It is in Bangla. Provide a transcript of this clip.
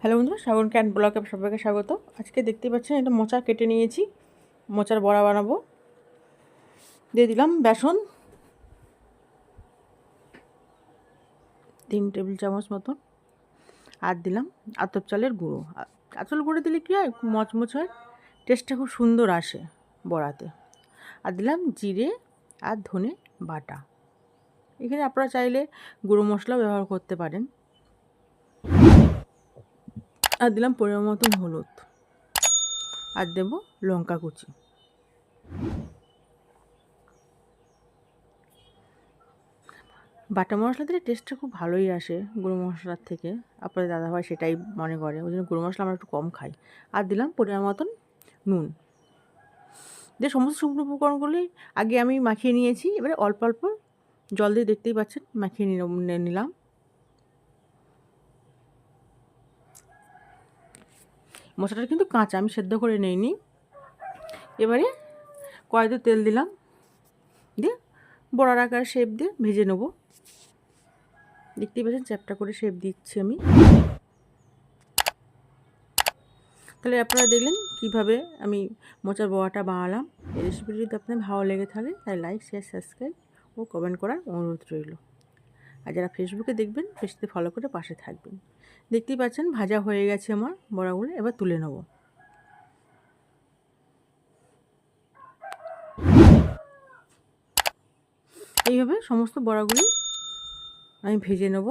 হ্যালো বন্ধুরা শ্রাবণ ক্যান ব্লকে সবাইকে স্বাগত। আজকে দেখতে পাচ্ছেন এটা মোচা কেটে নিয়েছি, মোচার বড়া বানাবো। দিয়ে দিলাম বেসন, তিন টেবিল চামচ মতন, আর দিলাম আতপ চালের গুঁড়ো। আতল গুঁড়ো দিলে কী হয়, মচমচ হয় টেস্টটা খুব সুন্দর আসে বড়াতে। আর দিলাম জিরে আর ধনে বাটা। এখানে আপনারা চাইলে গুঁড়ো মশলা ব্যবহার করতে পারেন। আর দিলাম পরিমাণ মতন হলুদ। আর দেব লঙ্কা কুচি। বাটা মশলা দিলে টেস্টটা খুব ভালোই আসে গুঁড়ো মশলার থেকে। আপনাদের দাদাভাই সেটাই মনে করে। ওই জন্য গুঁড়ো মশলা আমরা একটু কম খাই। আর দিলাম পরিমাণ মতন নুন। যে সমস্ত শুকনো উপকরণগুলি আগে আমি মাখিয়ে নিয়েছি, এবারে অল্প অল্প জল দিয়ে দেখতেই পাচ্ছেন, মাখিয়ে নিলাম। মশলাটা কিন্তু কাঁচা, আমি সেদ্ধ করে নিইনি। এবারে কড়াইতে তেল দিলাম। দিয়ে বড়ার আকার শেপ দিয়ে ভেজে নেব। দেখতেই পাচ্ছেন, চ্যাপটা করে শেপ দিচ্ছি আমি। তাহলে আপনারা দেখলেন কীভাবে আমি মোচার বড়াটা বানালাম। এই রেসিপিটি যদি আপনার ভালো লেগে থাকে তাই লাইক শেয়ার সাবস্ক্রাইব ও কমেন্ট করার অনুরোধ রইল। আর যারা ফেসবুকে দেখবেন ফেসবুকে ফলো করে পাশে থাকবেন। দেখতেই পাচ্ছেন, ভাজা হয়ে গেছে আমার বড়াগুলো এবার তুলে নেব। এইভাবে সমস্ত বড়াগুলি আমি ভেজে নেব।